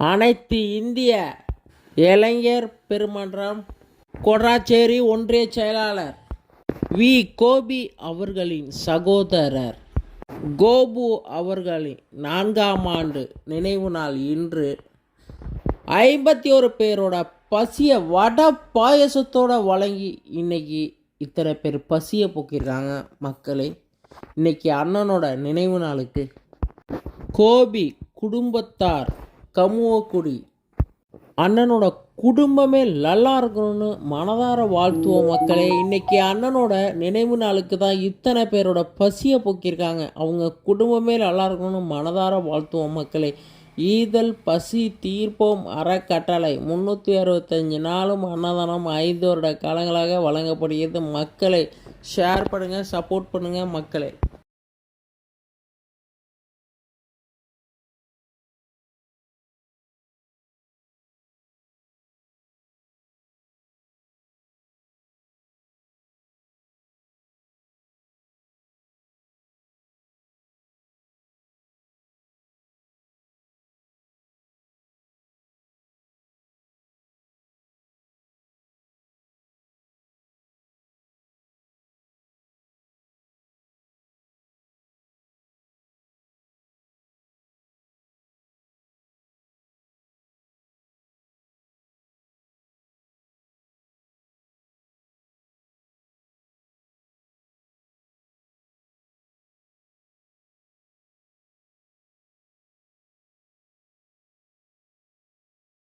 அனைத்து இந்திய இளைஞர் பெருமன்றம் கொடாச்சேரி ஒன்றிய செயலாளர் வி. கோபி அவர்களின் சகோதரர் கோபு அவர்களின் நான்காம் ஆண்டு நினைவு நாள் இன்று ஐம்பத்தி ஒரு பேரோட பசியை வட பாயசத்தோட வழங்கி இன்னைக்கு இத்தனை பேர் பசியை போக்கியிருக்காங்க மக்களே. இன்னைக்கு அண்ணனோட நினைவு நாளுக்கு கோபி குடும்பத்தார் கமுவக்குடி. அண்ணனோட குடும்பமே நல்லா இருக்கணும்னு மனதார வாழ்த்துவோம் மக்களே. இன்னைக்கு அண்ணனோட நினைவு நாளுக்கு தான் இத்தனை பேரோட பசியை போக்கியிருக்காங்க அவங்க குடும்பமே நல்லா இருக்கணும்னு மனதார வாழ்த்துவோம் மக்களே. ஈதல் பசி தீர்ப்போம் அறக்கட்டளை. முந்நூற்றி அறுபத்தஞ்சு நாளும் அன்னதானம் ஐந்து வருட காலங்களாக வழங்கப்படுகிறது. மக்களை ஷேர் பண்ணுங்கள் சப்போர்ட் பண்ணுங்கள் மக்களே.